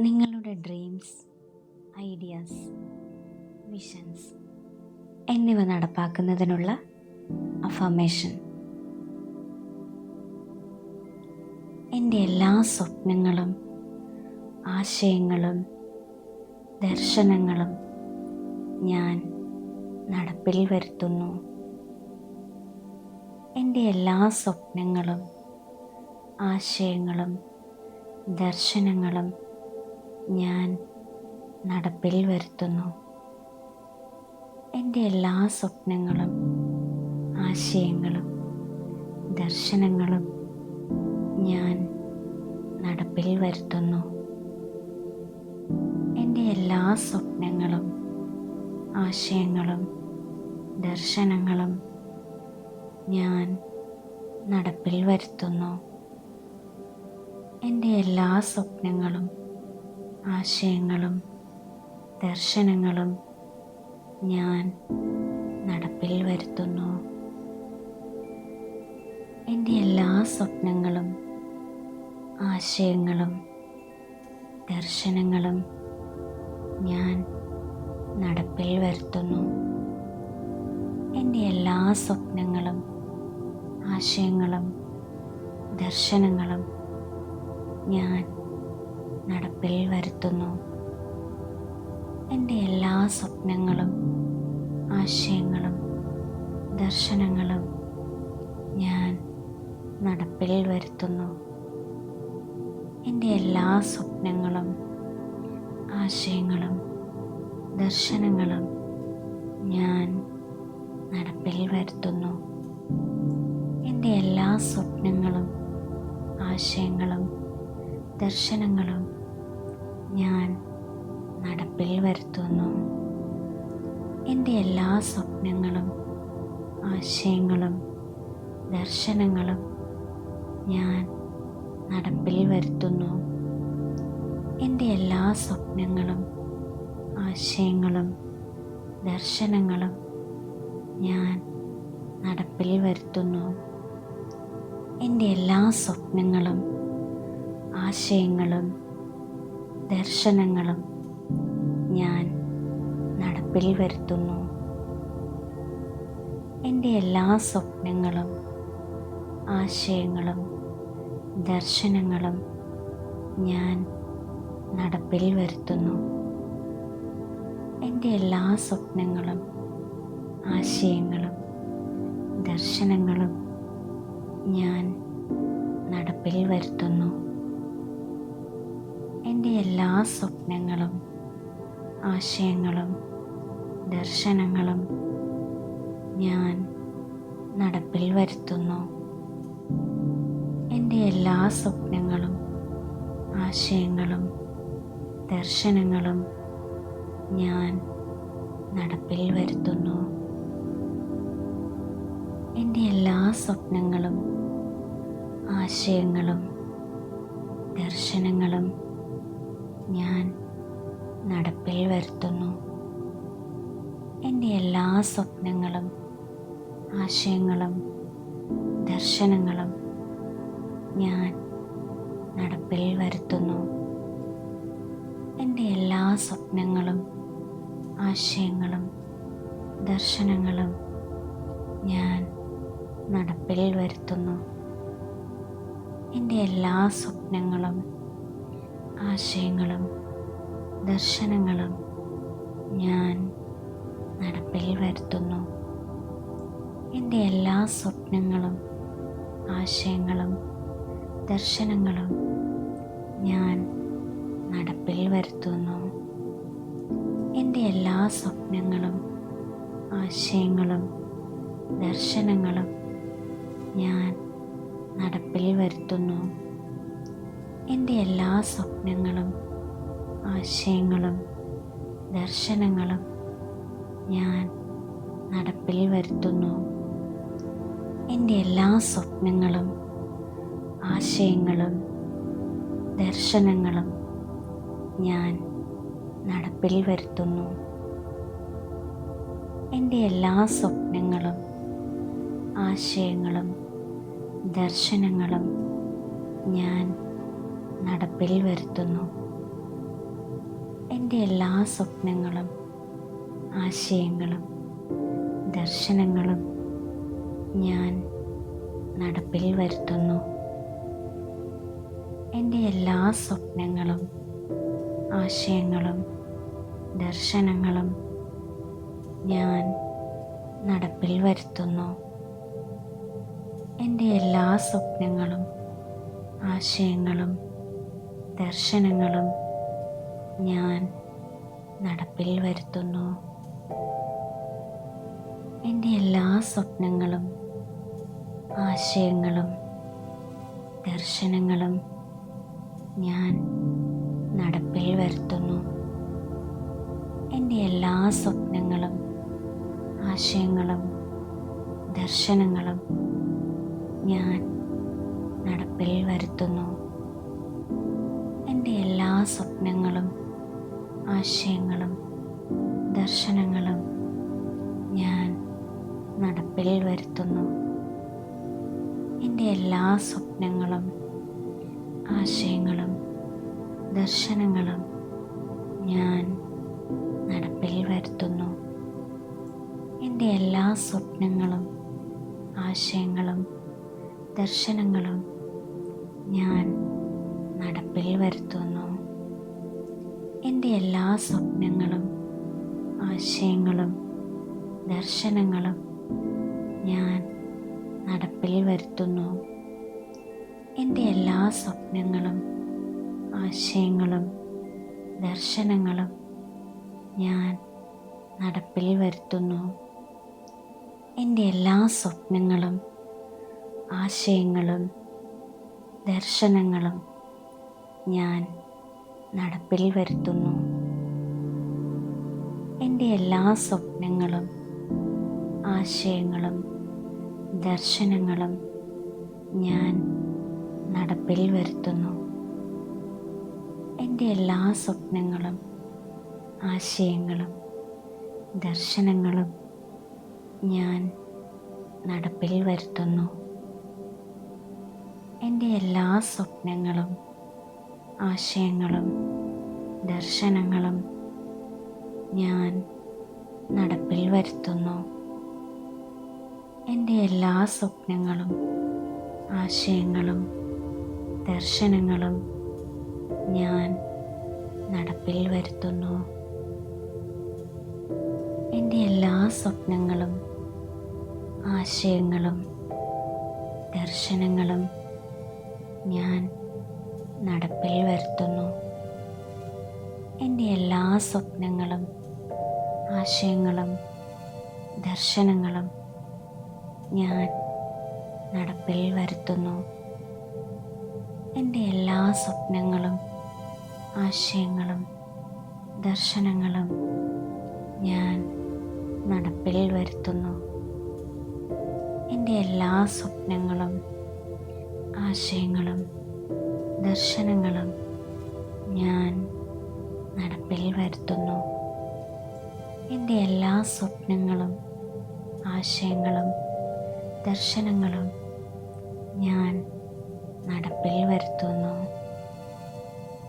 നിങ്ങളുടെ dreams ideas visions എന്നിവ നടപ്പാക്കുന്നതിനുള്ള affirmation എന്റെ എല്ലാ സ്വപ്നങ്ങളും ആശയങ്ങളും ദർശനങ്ങളും ഞാൻ നടപ്പിൽ വരുത്തുന്നു. എന്റെ എല്ലാ സ്വപ്നങ്ങളും ആശയങ്ങളും ദർശനങ്ങളും ഞാൻ നടപ്പിൽ വരുത്തുന്നു. എന്റെ എല്ലാ സ്വപ്നങ്ങളും ആശയങ്ങളും ദർശനങ്ങളും ഞാൻ നടപ്പിൽ വരുത്തുന്നു. എന്റെ എല്ലാ സ്വപ്നങ്ങളും ആശയങ്ങളും ദർശനങ്ങളും ഞാൻ നടപ്പിൽ വരുത്തുന്നു. എന്റെ എല്ലാ സ്വപ്നങ്ങളും ആശയങ്ങളും ദർശനങ്ങളും ഞാൻ നടപ്പിൽ വരുത്തുന്നു. എന്റെ എല്ലാ സ്വപ്നങ്ങളും ആശയങ്ങളും ദർശനങ്ങളും ഞാൻ നടപ്പിൽ വരുത്തുന്നു. എന്റെ എല്ലാ സ്വപ്നങ്ങളും ആശയങ്ങളും ദർശനങ്ങളും ഞാൻ നടപ്പിൽ വരുത്തുന്നു. എന്റെ എല്ലാ സ്വപ്നങ്ങളും ആശയങ്ങളും ദർശനങ്ങളും ഞാൻ നടപ്പിൽ വരുത്തുന്നു. എന്റെ എല്ലാ സ്വപ്നങ്ങളും ആശയങ്ങളും ദർശനങ്ങളും ഞാൻ നടപ്പിൽ വരുത്തുന്നു. എന്റെ എല്ലാ സ്വപ്നങ്ങളും ആശയങ്ങളും ദർശനങ്ങളും ഞാൻ നടപ്പിൽ വരുത്തുന്നു. എന്റെ എല്ലാ സ്വപ്നങ്ങളും ആശയങ്ങളും ദർശനങ്ങളും ഞാൻ നടപ്പിൽ വരുത്തുന്നു. എന്റെ എല്ലാ സ്വപ്നങ്ങളും ആശയങ്ങളും ദർശനങ്ങളും ഞാൻ നടപ്പിൽ വരുത്തുന്നു. എന്റെ എല്ലാ സ്വപ്നങ്ങളും ആശയങ്ങളും ദർശനങ്ങളും ഞാൻ നടപ്പിൽ വരുത്തുന്നു. എന്റെ എല്ലാ സ്വപ്നങ്ങളും ആശയങ്ങളും ദർശനങ്ങളും ഞാൻ നടപ്പിൽ വരുത്തുന്നു. എന്റെ എല്ലാ സ്വപ്നങ്ങളും ആശയങ്ങളും ദർശനങ്ങളും ഞാൻ നടപ്പിൽ വരുത്തുന്നു. എന്റെ എല്ലാ സ്വപ്നങ്ങളും ആശയങ്ങളും ദർശനങ്ങളും ഞാൻ നടപ്പിൽ വരുത്തുന്നു. എന്റെ എല്ലാ സ്വപ്നങ്ങളും ആശയങ്ങളും ദർശനങ്ങളും ഞാൻ നടപ്പിൽ വരുത്തുന്നു. എന്റെ എല്ലാ സ്വപ്നങ്ങളും ആശയങ്ങളും ദർശനങ്ങളും ഞാൻ നടപ്പിൽ വരുത്തുന്നു. എന്റെ എല്ലാ സ്വപ്നങ്ങളും ആശയങ്ങളും ദർശനങ്ങളും ഞാൻ നടപ്പിൽ വരുത്തുന്നു. എന്റെ എല്ലാ സ്വപ്നങ്ങളും ആശയങ്ങളും ദർശനങ്ങളും ഞാൻ നടപ്പിൽ വരുത്തുന്നു. എന്റെ എല്ലാ സ്വപ്നങ്ങളും ആശയങ്ങളും ദർശനങ്ങളും ഞാൻ നടപ്പിൽ വരുത്തുന്നു. എന്റെ എല്ലാ സ്വപ്നങ്ങളും ആശയങ്ങളും ദർശനങ്ങളും ഞാൻ നടപ്പിൽ വരുത്തുന്നു. എന്റെ എല്ലാ സ്വപ്നങ്ങളും ആശയങ്ങളും ദർശനങ്ങളും ഞാൻ നടപ്പിൽ വരുത്തുന്നു. എന്റെ എല്ലാ സ്വപ്നങ്ങളും ആശയങ്ങളും ദർശനങ്ങളും ഞാൻ നടപ്പിൽ വരുത്തുന്നു. എന്റെ എല്ലാ സ്വപ്നങ്ങളും ആശയങ്ങളും ദർശനങ്ങളും ഞാൻ നടപ്പിൽ വരുത്തുന്നു. എന്റെ എല്ലാ സ്വപ്നങ്ങളും ആശയങ്ങളും ദർശനങ്ങളും ഞാൻ നടപ്പിൽ വരുത്തുന്നു. എന്റെ എല്ലാ സ്വപ്നങ്ങളും ആശയങ്ങളും ദർശനങ്ങളും ഞാൻ നടപ്പിൽ വരുത്തുന്നു. എന്റെ എല്ലാ സ്വപ്നങ്ങളും ആശയങ്ങളും ദർശനങ്ങളും ഞാൻ നടപ്പിൽ വരുത്തുന്നു. എന്റെ എല്ലാ സ്വപ്നങ്ങളും ആശയങ്ങളും ദർശനങ്ങളും ഞാൻ നടപ്പിൽ വരുത്തുന്നു. എന്റെ എല്ലാ സ്വപ്നങ്ങളും ആശയങ്ങളും ദർശനങ്ങളും ഞാൻ നടപ്പിൽ വരുത്തുന്നു. എന്റെ എല്ലാ സ്വപ്നങ്ങളും ആശയങ്ങളും ദർശനങ്ങളും ഞാൻ നടപ്പിൽ വരുത്തുന്നു. സ്വപ്നങ്ങളും ആശയങ്ങളും ദർശനങ്ങളും ഞാൻ നടപ്പിൽ വരുത്തുന്നു. എന്റെ എല്ലാ സ്വപ്നങ്ങളും ആശയങ്ങളും ദർശനങ്ങളും ഞാൻ നടപ്പിൽ വരുത്തുന്നു. എന്റെ എല്ലാ സ്വപ്നങ്ങളും ആശയങ്ങളും ദർശനങ്ങളും ഞാൻ നടപ്പിൽ വരുത്തുന്നു. എന്റെ എല്ലാ സ്വപ്നങ്ങളും ആശയങ്ങളും ദർശനങ്ങളും ഞാൻ നടപ്പിൽ വരുത്തുന്നു. എന്റെ എല്ലാ സ്വപ്നങ്ങളും ആശയങ്ങളും ദർശനങ്ങളും ഞാൻ നടപ്പിൽ വരുത്തുന്നു. എന്റെ എല്ലാ സ്വപ്നങ്ങളും ആശയങ്ങളും ദർശനങ്ങളും ഞാൻ നടപ്പിൽ വരുത്തുന്നു. എന്റെ എല്ലാ സ്വപ്നങ്ങളും ആശയങ്ങളും ദർശനങ്ങളും ഞാൻ നടപ്പിൽ വരുത്തുന്നു. എന്റെ എല്ലാ സ്വപ്നങ്ങളും ആശയങ്ങളും ദർശനങ്ങളും ഞാൻ നടപ്പിൽ വരുത്തുന്നു. എന്റെ എല്ലാ സ്വപ്നങ്ങളും ആശയങ്ങളും ദർശനങ്ങളും ഞാൻ നടപ്പിൽ വരുത്തുന്നു. എന്റെ എല്ലാ സ്വപ്നങ്ങളും ആശയങ്ങളും ദർശനങ്ങളും ഞാൻ നടപ്പിൽ വരുത്തുന്നു. എന്റെ എല്ലാ സ്വപ്നങ്ങളും ആശയങ്ങളും ദർശനങ്ങളും ഞാൻ നടപ്പിൽ വരുത്തുന്നു. എന്റെ എല്ലാ സ്വപ്നങ്ങളും ആശയങ്ങളും ദർശനങ്ങളും ഞാൻ നടപ്പിൽ വരുത്തുന്നു. എന്റെ എല്ലാ സ്വപ്നങ്ങളും ആശയങ്ങളും ദർശനങ്ങളും ഞാൻ നടപ്പിൽ വരുത്തുന്നു. എന്റെ എല്ലാ സ്വപ്നങ്ങളും ആശയങ്ങളും ദർശനങ്ങളും ഞാൻ നടപ്പിൽ വരുത്തുന്നു. എന്റെ എല്ലാ സ്വപ്നങ്ങളും ആശയങ്ങളും ദർശനങ്ങളും ഞാൻ നടപ്പിൽ വരുത്തുന്നു.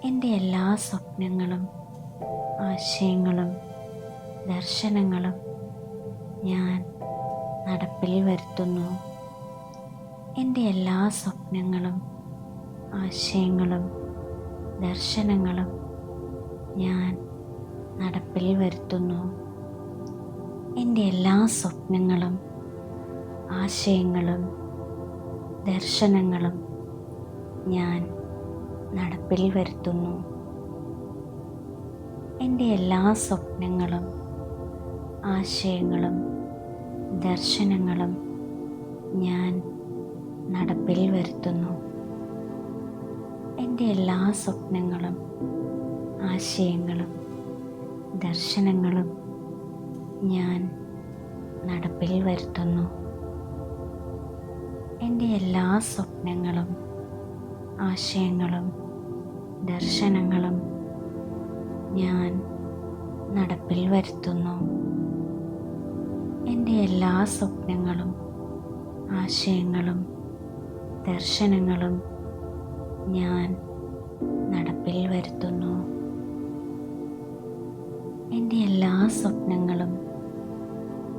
എന്റെ എല്ലാ സ്വപ്നങ്ങളും ആശയങ്ങളും ദർശനങ്ങളും ഞാൻ നടപ്പിൽ വരുത്തുന്നു. എന്റെ എല്ലാ സ്വപ്നങ്ങളും ആശയങ്ങളും ദർശനങ്ങളും ഞാൻ നടപ്പിൽ വരുത്തുന്നു. എന്റെ എല്ലാ സ്വപ്നങ്ങളും ആശയങ്ങളും ദർശനങ്ങളും ഞാൻ നടപ്പിൽ വരുത്തുന്നു. എന്റെ എല്ലാ സ്വപ്നങ്ങളും ആശയങ്ങളും ദർശനങ്ങളും ഞാൻ നടപ്പിൽ വരുത്തുന്നു. എന്റെ എല്ലാ സ്വപ്നങ്ങളും ആശയങ്ങളും ദർശനങ്ങളും ഞാൻ നടപ്പിൽ വരുത്തുന്നു. എന്റെ എല്ലാ സ്വപ്നങ്ങളും ആശയങ്ങളും ദർശനങ്ങളും ഞാൻ നടപ്പിൽ വരുത്തുന്നു. എന്റെ എല്ലാ സ്വപ്നങ്ങളും ആശയങ്ങളും ദർശനങ്ങളും ഞാൻ നടപ്പിൽ വരുത്തുന്നു. എന്റെ എല്ലാ സ്വപ്നങ്ങളും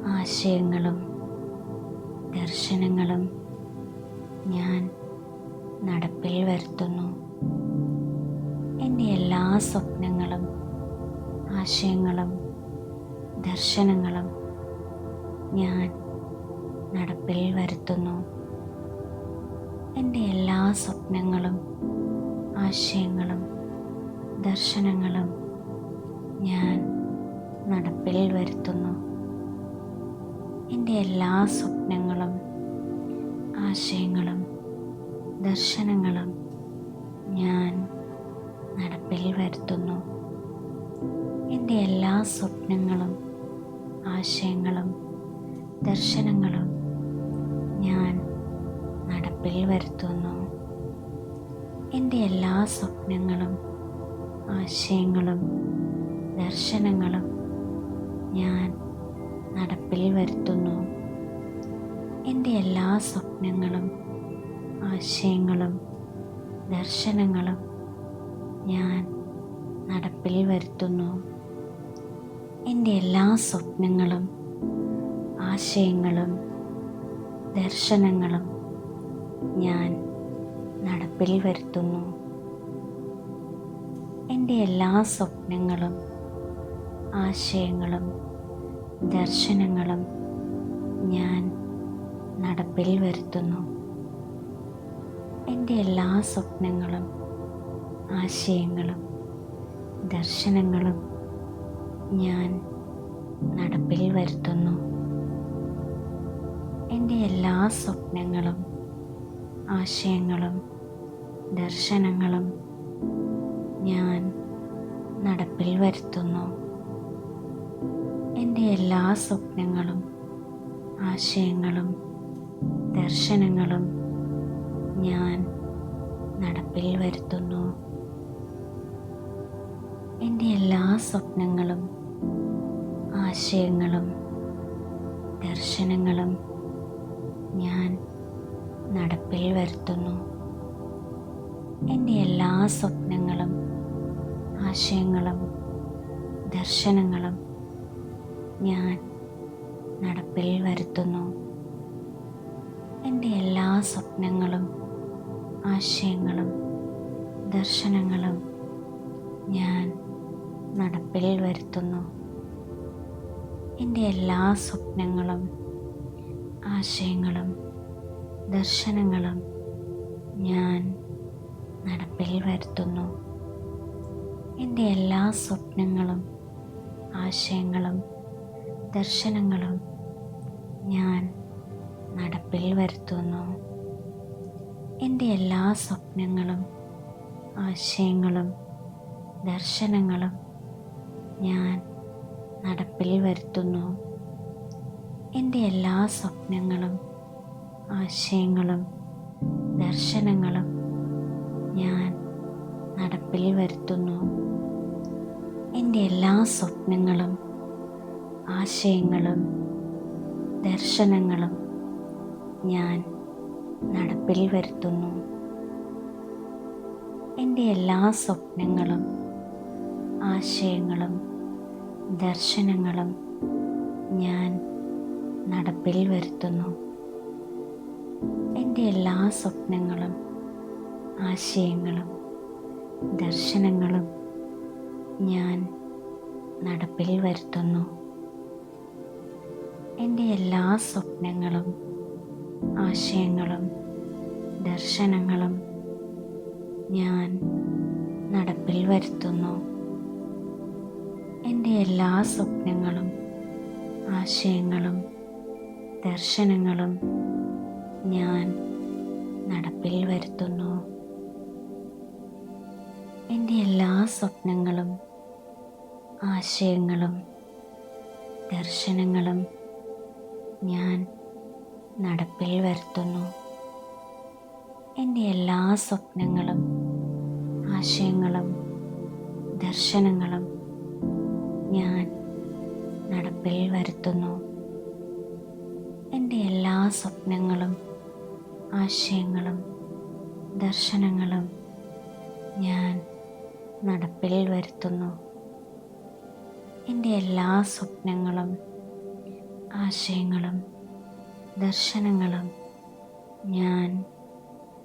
ആശയങ്ങളും ദർശനങ്ങളും ഞാൻ നടപ്പിൽ വരുത്തുന്നു. എന്റെ എല്ലാ സ്വപ്നങ്ങളും ആശയങ്ങളും ദർശനങ്ങളും ഞാൻ നടപ്പിൽ വരുത്തുന്നു. എന്റെ എല്ലാ സ്വപ്നങ്ങളും ആശയങ്ങളും ദർശനങ്ങളും ഞാൻ നടപ്പിൽ വരുത്തുന്നു. എന്റെ എല്ലാ സ്വപ്നങ്ങളും ആശയങ്ങളും ദർശനങ്ങളും ഞാൻ നടപ്പിൽ വരുത്തുന്നു. എന്റെ എല്ലാ സ്വപ്നങ്ങളും ആശയങ്ങളും ദർശനങ്ങളും ഞാൻ നടപ്പിൽ വരുത്തുന്നു. എന്റെ എല്ലാ സ്വപ്നങ്ങളും ആശയങ്ങളും ദർശനങ്ങളും ഞാൻ നടപ്പിൽ വരുത്തുന്നു. എന്റെ എല്ലാ സ്വപ്നങ്ങളും ആശയങ്ങളും ദർശനങ്ങളും ഞാൻ നടപ്പിൽ വരുത്തുന്നു. എന്റെ എല്ലാ സ്വപ്നങ്ങളും ആശയങ്ങളും ദർശനങ്ങളും ഞാൻ നടപ്പിൽ വരുത്തുന്നു. എന്റെ എല്ലാ സ്വപ്നങ്ങളും ആശയങ്ങളും ദർശനങ്ങളും ഞാൻ നടപ്പിൽ വരുത്തുന്നു. എന്റെ എല്ലാ സ്വപ്നങ്ങളും ആശയങ്ങളും ദർശനങ്ങളും ഞാൻ നടപ്പിൽ വരുത്തുന്നു. എന്റെ എല്ലാ സ്വപ്നങ്ങളും ആശയങ്ങളും ദർശനങ്ങളും ഞാൻ നടപ്പിൽ വരുത്തുന്നു. എന്റെ എല്ലാ സ്വപ്നങ്ങളും ആശയങ്ങളും ദർശനങ്ങളും ഞാൻ നടപ്പിൽ വരുത്തുന്നു. എന്റെ എല്ലാ സ്വപ്നങ്ങളും ആശയങ്ങളും ദർശനങ്ങളും ഞാൻ നടപ്പിൽ വരുത്തുന്നു. എന്റെ എല്ലാ സ്വപ്നങ്ങളും ആശയങ്ങളും ദർശനങ്ങളും ഞാൻ നടപ്പിൽ വരുത്തുന്നു. എന്റെ എല്ലാ സ്വപ്നങ്ങളും ആശയങ്ങളും ദർശനങ്ങളും ഞാൻ നടപ്പിൽ വരുത്തുന്നു. എന്റെ എല്ലാ സ്വപ്നങ്ങളും ആശയങ്ങളും ദർശനങ്ങളും ഞാൻ നടപ്പിൽ വരുത്തുന്നു. എന്റെ എല്ലാ സ്വപ്നങ്ങളും ആശയങ്ങളും ദർശനങ്ങളും ഞാൻ നടപ്പിൽ വരുത്തുന്നു. എന്റെ എല്ലാ സ്വപ്നങ്ങളും ആശയങ്ങളും ദർശനങ്ങളും ഞാൻ നടപ്പിൽ വരുത്തുന്നു. എന്റെ എല്ലാ സ്വപ്നങ്ങളും ആശയങ്ങളും ദർശനങ്ങളും ഞാൻ നടപ്പിൽ വരുത്തുന്നു. എന്റെ എല്ലാ സ്വപ്നങ്ങളും ആശയങ്ങളും ദർശനങ്ങളും ഞാൻ നടപ്പിൽ വരുത്തുന്നു. എന്റെ എല്ലാ സ്വപ്നങ്ങളും ആശയങ്ങളും ദർശനങ്ങളും ഞാൻ നടപ്പിൽ വരുത്തുന്നു. എല്ലാ സ്വപ്നങ്ങളും ആശയങ്ങളും ദർശനങ്ങളും ഞാൻ നടപ്പിൽ വരുത്തുന്നു. എന്റെ എല്ലാ സ്വപ്നങ്ങളും ആശയങ്ങളും ദർശനങ്ങളും ഞാൻ നടപ്പിൽ വരുത്തുന്നു. എന്റെ എല്ലാ സ്വപ്നങ്ങളും ആശയങ്ങളും ദർശനങ്ങളും ഞാൻ നടപ്പിൽ വരുത്തുന്നു. എന്റെ എല്ലാ സ്വപ്നങ്ങളും ആശയങ്ങളും ദർശനങ്ങളും ഞാൻ നടപ്പിൽ വരുത്തുന്നു. എന്റെ എല്ലാ സ്വപ്നങ്ങളും ആശയങ്ങളും ദർശനങ്ങളും ഞാൻ നടപ്പിൽ വരുത്തുന്നു. എന്റെ എല്ലാ സ്വപ്നങ്ങളും ആശയങ്ങളും ദർശനങ്ങളും ഞാൻ നടപ്പിൽ വരുത്തുന്നു. എന്റെ എല്ലാ സ്വപ്നങ്ങളും ആശയങ്ങളും ദർശനങ്ങളും ഞാൻ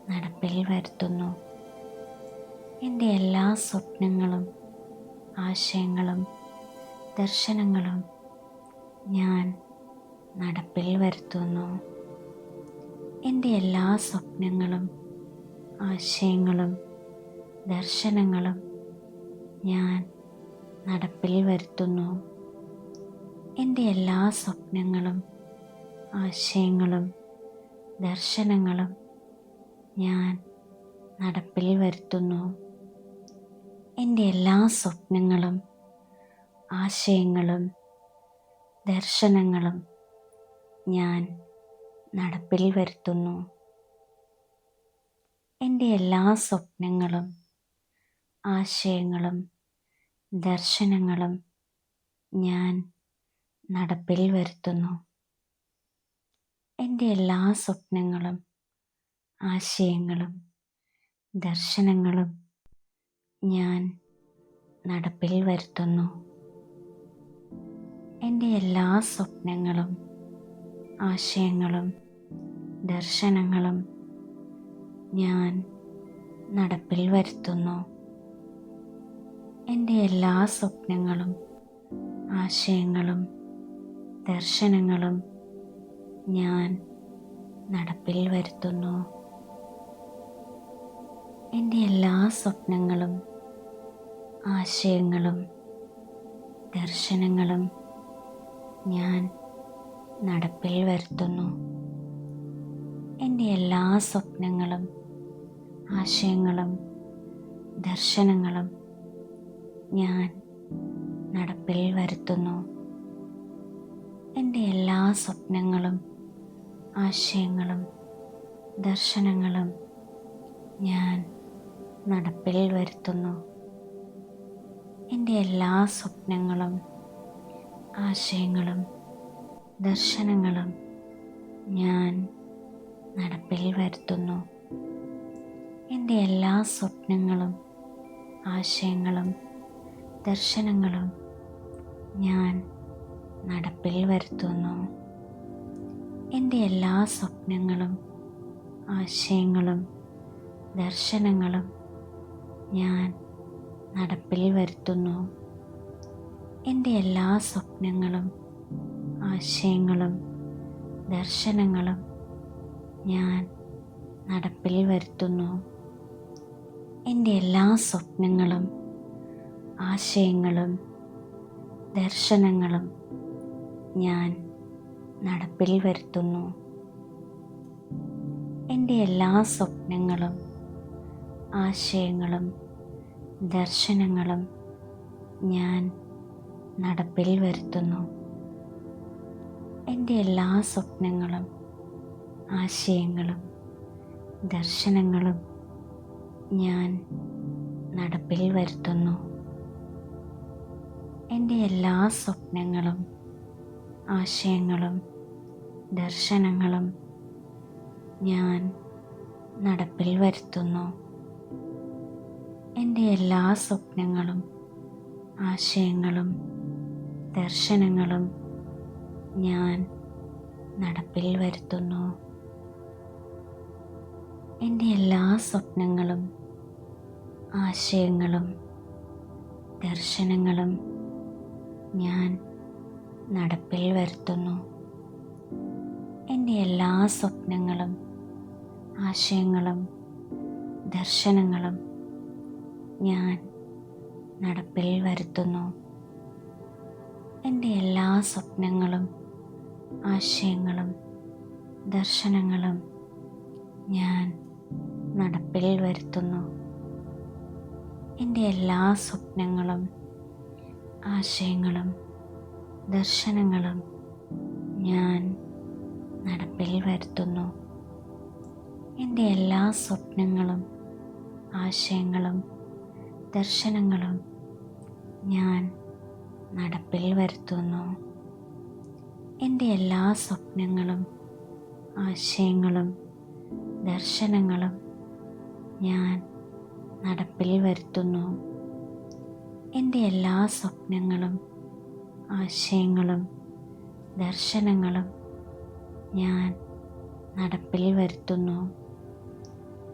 നടപ്പിൽ വരുത്തുന്നു. എന്റെ എല്ലാ സ്വപ്നങ്ങളും ആശയങ്ങളും ദർശനങ്ങളും ഞാൻ നടപ്പിൽ വരുത്തുന്നു. എന്റെ എല്ലാ സ്വപ്നങ്ങളും ആശയങ്ങളും ദർശനങ്ങളും ഞാൻ നടപ്പിൽ വരുത്തുന്നു. എന്റെ എല്ലാ സ്വപ്നങ്ങളും ആശയങ്ങളും ദർശനങ്ങളും ഞാൻ നടപ്പിൽ വരുത്തുന്നു. എന്റെ എല്ലാ സ്വപ്നങ്ങളും ആശയങ്ങളും ദർശനങ്ങളും ഞാൻ നടപ്പിൽ വരുത്തുന്നു. എന്റെ എല്ലാ സ്വപ്നങ്ങളും ആശയങ്ങളും ദർശനങ്ങളും ഞാൻ നടപ്പിൽ വരുത്തുന്നു. എന്റെ എല്ലാ സ്വപ്നങ്ങളും ആശയങ്ങളും ദർശനങ്ങളും ഞാൻ നടപ്പിൽ വരുത്തുന്നു. എന്റെ എല്ലാ സ്വപ്നങ്ങളും ആശയങ്ങളും ദർശനങ്ങളും ഞാൻ നടപ്പിൽ വരുത്തുന്നു. എന്റെ എല്ലാ സ്വപ്നങ്ങളും ആശയങ്ങളും ദർശനങ്ങളും ഞാൻ നടപ്പിൽ വരുത്തുന്നു. എന്റെ എല്ലാ സ്വപ്നങ്ങളും ആശയങ്ങളും ദർശനങ്ങളും ഞാൻ നടപ്പിൽ വരുത്തുന്നു. എന്റെ എല്ലാ സ്വപ്നങ്ങളും ആശയങ്ങളും ദർശനങ്ങളും ഞാൻ നടപ്പിൽ വരുത്തുന്നു. എന്റെ എല്ലാ സ്വപ്നങ്ങളും ആശയങ്ങളും ദർശനങ്ങളും ഞാൻ നടപ്പിൽ വരുത്തുന്നു. എന്റെ എല്ലാ സ്വപ്നങ്ങളും ആശയങ്ങളും ദർശനങ്ങളും ഞാൻ നടപ്പിൽ വരുത്തുന്നു. എന്റെ എല്ലാ സ്വപ്നങ്ങളും ആശയങ്ങളും ദർശനങ്ങളും ഞാൻ നടപ്പിൽ വരുത്തുന്നു. എന്റെ എല്ലാ സ്വപ്നങ്ങളും ആശയങ്ങളും ദർശനങ്ങളും ഞാൻ നടപ്പിൽ വരുത്തുന്നു. എന്റെ എല്ലാ സ്വപ്നങ്ങളും ആശയങ്ങളും ദർശനങ്ങളും ഞാൻ നടപ്പിൽ വരുത്തുന്നു. എന്റെ എല്ലാ സ്വപ്നങ്ങളും ആശയങ്ങളും ദർശനങ്ങളും ഞാൻ നടപ്പിൽ വരുത്തുന്നു. എന്റെ എല്ലാ സ്വപ്നങ്ങളും ആശയങ്ങളും ദർശനങ്ങളും ഞാൻ നടപ്പിൽ വരുത്തുന്നു. എന്റെ എല്ലാ സ്വപ്നങ്ങളും ആശയങ്ങളും ദർശനങ്ങളും ഞാൻ നടപ്പിൽ വരുത്തുന്നു. എന്റെ എല്ലാ സ്വപ്നങ്ങളും ആശയങ്ങളും ദർശനങ്ങളും ഞാൻ നടപ്പിൽ വരുത്തുന്നു. എന്റെ എല്ലാ സ്വപ്നങ്ങളും ആശയങ്ങളും ദർശനങ്ങളും ഞാൻ നടപ്പിൽ വരുത്തുന്നു. എന്റെ എല്ലാ സ്വപ്നങ്ങളും ആശയങ്ങളും ദർശനങ്ങളും ഞാൻ നടപ്പിൽ വരുത്തുന്നു. എന്റെ എല്ലാ സ്വപ്നങ്ങളും ആശയങ്ങളും ദർശനങ്ങളും ഞാൻ നടപ്പിൽ വരുത്തുന്നു. എന്റെ എല്ലാ സ്വപ്നങ്ങളും ആശയങ്ങളും ദർശനങ്ങളും ഞാൻ നടപ്പിൽ വരുത്തുന്നു. എന്റെ എല്ലാ സ്വപ്നങ്ങളും ആശയങ്ങളും ദർശനങ്ങളും ഞാൻ നടപ്പിൽ വരുത്തുന്നു. എന്റെ എല്ലാ സ്വപ്നങ്ങളും ആശയങ്ങളും ദർശനങ്ങളും ഞാൻ നടപ്പിൽ വരുത്തുന്നു. എന്റെ എല്ലാ സ്വപ്നങ്ങളും ആശയങ്ങളും ദർശനങ്ങളും ഞാൻ നടപ്പിൽ വരുത്തുന്നു. എന്റെ എല്ലാ സ്വപ്നങ്ങളും ആശയങ്ങളും ദർശനങ്ങളും ഞാൻ നടപ്പിൽ വരുത്തുന്നു.